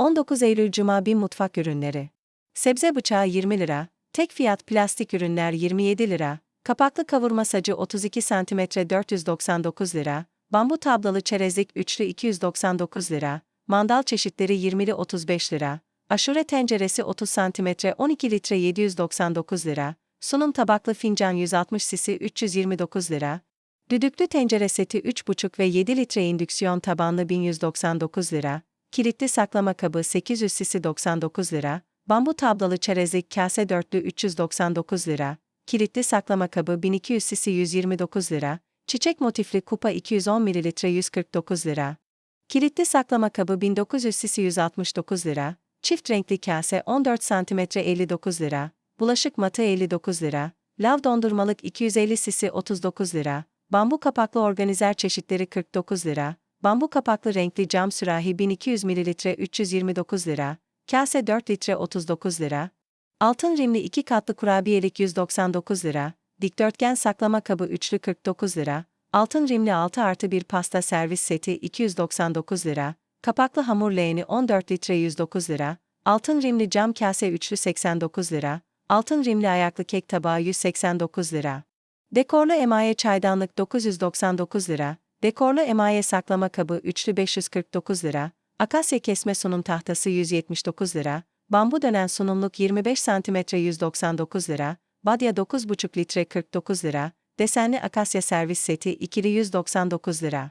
19 Eylül Cuma Bin Mutfak Ürünleri. Sebze bıçağı 20 lira, tek fiyat plastik ürünler 27 lira, kapaklı kavurma sacı 32 cm 499 lira, bambu tablalı çerezlik üçlü 299 lira, mandal çeşitleri 20'li 35 lira, aşure tenceresi 30 cm 12 litre 799 lira, sunum tabaklı fincan 160 cc 329 lira, düdüklü tencere seti 3,5 ve 7 litre indüksiyon tabanlı 1199 lira, kilitli saklama kabı 800 cc 99 lira, bambu tablalı çerezlik kase dörtlü 399 lira, kilitli saklama kabı 1200 cc 129 lira, çiçek motifli kupa 210 ml 149 lira. Kilitli saklama kabı 1900 cc 169 lira, çift renkli kase 14 cm 59 lira, bulaşık matı 59 lira, lav dondurmalık 250 cc 39 lira, bambu kapaklı organizer çeşitleri 49 lira, bambu kapaklı renkli cam sürahi 1200 ml 329 lira, kase 4 litre 39 lira, altın rimli 2 katlı kurabiyelik 199 lira, dikdörtgen saklama kabı üçlü 49 lira, altın rimli 6 artı 1 pasta servis seti 299 lira, kapaklı hamur leğeni 14 litre 109 lira, altın rimli cam kase üçlü 89 lira, altın rimli ayaklı kek tabağı 189 lira. Dekorlu emaye çaydanlık 999 lira, dekorlu emaye saklama kabı üçlü 549 lira, akasya kesme sunum tahtası 179 lira, bambu dönen sunumluk 25 cm 199 lira, badya 9,5 litre 49 lira, desenli akasya servis seti ikili 199 lira.